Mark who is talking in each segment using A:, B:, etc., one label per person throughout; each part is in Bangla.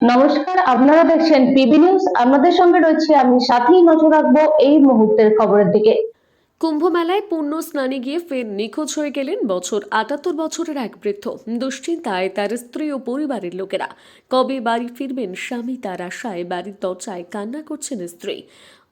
A: নমস্কার, আপনারা দেখছেন পিবি নিউজ। আপনাদের সঙ্গে রয়েছে আমি সাথেই নজর রাখব এই মুহূর্তের খবরের দিকে।
B: কুম্ভ মেলায় পূর্ণ স্নানে গিয়ে ফের নিখোঁজ হয়ে গেলেন বছর আটাত্তর বছরের এক বৃদ্ধ। দুশ্চিন্তায় তার স্ত্রী ও পরিবারের লোকেরা। কবে বাড়ি ফিরবেন স্বামী তার আশায় বাড়ির দরজায় কান্না করছেন স্ত্রী।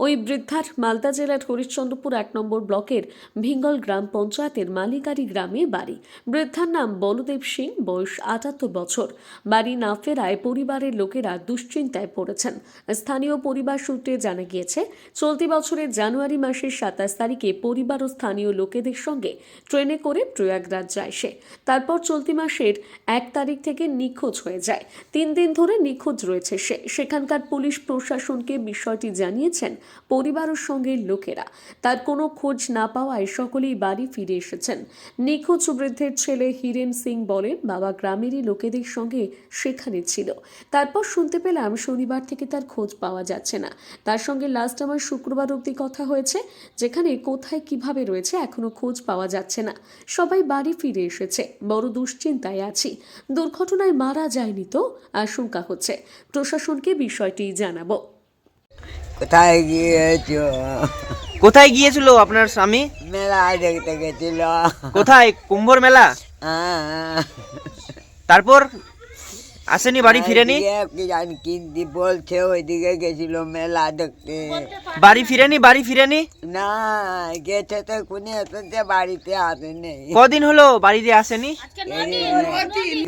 B: ওই বৃদ্ধার মালদা জেলার হরিশ্চন্দ্রপুর এক নম্বর ব্লকের ভিঙ্গল গ্রাম পঞ্চায়েতের মালিকারি গ্রামে বাড়ি। বৃদ্ধার নাম বলদেব সিং, বয়স আটাত্তর বছর। বাড়ি না ফেরায় পরিবারের লোকেরা দুশ্চিন্তায় পড়েছেন। স্থানীয় পরিবার সূত্রে জানা গিয়েছে, চলতি বছরের জানুয়ারি মাসের সাতাশ তারিখে পরিবার ও স্থানীয় লোকেদের সঙ্গে ট্রেনে করে প্রয়াগরাজ যায় সে। তারপর চলতি মাসের এক তারিখ থেকে নিখোঁজ হয়ে যায়। তিন দিন ধরে নিখোঁজ রয়েছে সে। সেখানকার পুলিশ প্রশাসনকে বিষয়টি জানিয়েছেন পরিবারের সঙ্গে লোকেরা। তার কোনো খোঁজ না পাওয়ায় সকলেই বাড়ি ফিরে এসেছেন। নিখোঁজ বৃদ্ধের ছেলে হিরেন সিং বলেন, বাবা গ্রামেরই লোকেদের সঙ্গে সেখানে ছিল। তারপর শুনতে পেলাম শনিবার থেকে তার খোঁজ পাওয়া যাচ্ছে না। তার সঙ্গে লাস্ট আমার শুক্রবার অবধি কথা হয়েছে, যেখানে কোথায় কীভাবে রয়েছে এখনও খোঁজ পাওয়া যাচ্ছে না। সবাই বাড়ি ফিরে এসেছে, বড় দুশ্চিন্তায় আছি। দুর্ঘটনায় মারা যায়নি তো? আশঙ্কা হচ্ছে। প্রশাসনকে বিষয়টি জানাব।
C: কোথায় গিয়েছো?
D: কোথায় গিয়েছিল আপনার স্বামী?
C: মেলা দেখতে গেছিল।
D: কোথায়? কুম্ভর মেলা?
C: আহ,
D: তারপর? আসেনি বাড়ি ফিরেনি?
C: জানি কিনতে বলছে ওইদিকে গেছিল মেলা দেখতে।
D: বাড়ি ফিরেনি? বাড়ি ফিরেনি?
C: না গেছে তো কোনে এসেছে বাড়িতে আসেনি
D: কদিন হলো বাড়িতে আসেনি?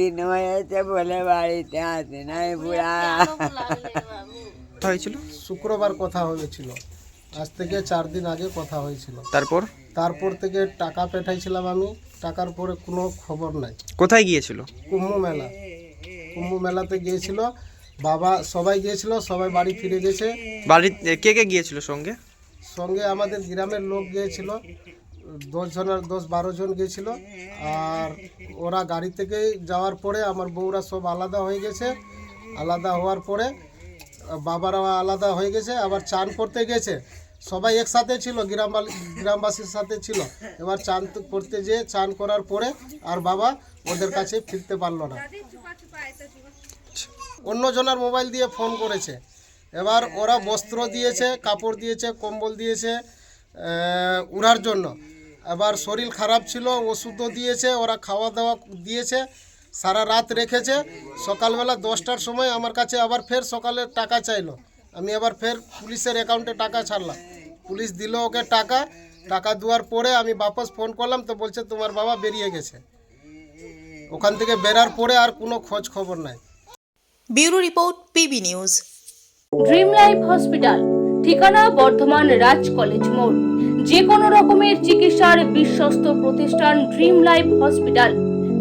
C: দিন হয়েছে বলে বাড়িতে আসে নাই বুড়া
D: হয়েছিল?
E: শুক্রবার কথা হয়েছিল। আজ থেকে চার দিন আগে কথা হয়েছিল।
D: তারপর?
E: তারপর থেকে টাকা পাঠাইছিলাম আমি। টাকার পরে কোনো খবর নাই।
D: কোথায় গিয়েছিল?
E: কুম্ভ মেলা। কুম্ভ মেলাতে গিয়েছিল। বাবা সবাই গিয়েছিল সবাই বাড়ি ফিরে গেছে।
D: বাড়ি কে কে গিয়েছিল সঙ্গে?
E: সঙ্গে আমাদের গ্রামের লোক গিয়েছিল। দশ জনের দশ বারো জন গিয়েছিল। আর ওরা গাড়ি থেকে যাওয়ার পরে আমার বউরা সব আলাদা হয়ে গেছে। আলাদা হওয়ার পরে বাবারা আলাদা হয়ে গেছে, আবার চান করতে গেছে। সবাই একসাথে ছিল গ্রাম গ্রামবাসীর সাথে ছিল। এবার চান করতে যেয়ে, চান করার পরে আর বাবা ওদের কাছে ফিরতে পারল না। অন্য জনের মোবাইল দিয়ে ফোন করেছে। এবার ওরা বস্ত্র দিয়েছে, কাপড় দিয়েছে, কম্বল দিয়েছে উড়ার জন্য। এবার শরীর খারাপ ছিল, ওষুধও দিয়েছে, ওরা খাওয়া দাওয়া দিয়েছে। সারা রাত রেখেছে। সকালবেলা দশটার সময় আমার কাছে আবার ফের সকালে টাকা চাইলো। আমি আবার ফের পুলিশের অ্যাকাউন্টে টাকা ছাড়লাম। পুলিশ দিল ওকে টাকা। টাকা দেওয়ার পরে আমি বাপস ফোন করলাম তো বলছে তোমার বাবা বেরিয়ে গেছে। ওখান থেকে বেরার পরে আর কোনো খোঁজ খবর নাই।
F: Bureau report PB news.
A: Dream life hospital ঠিকানা বর্ধমান রাজ কলেজ মোড়। যে কোনো রকমের চিকিৎসার বিশ্বস্ত প্রতিষ্ঠান ড্রিম লাইফ হসপিটাল।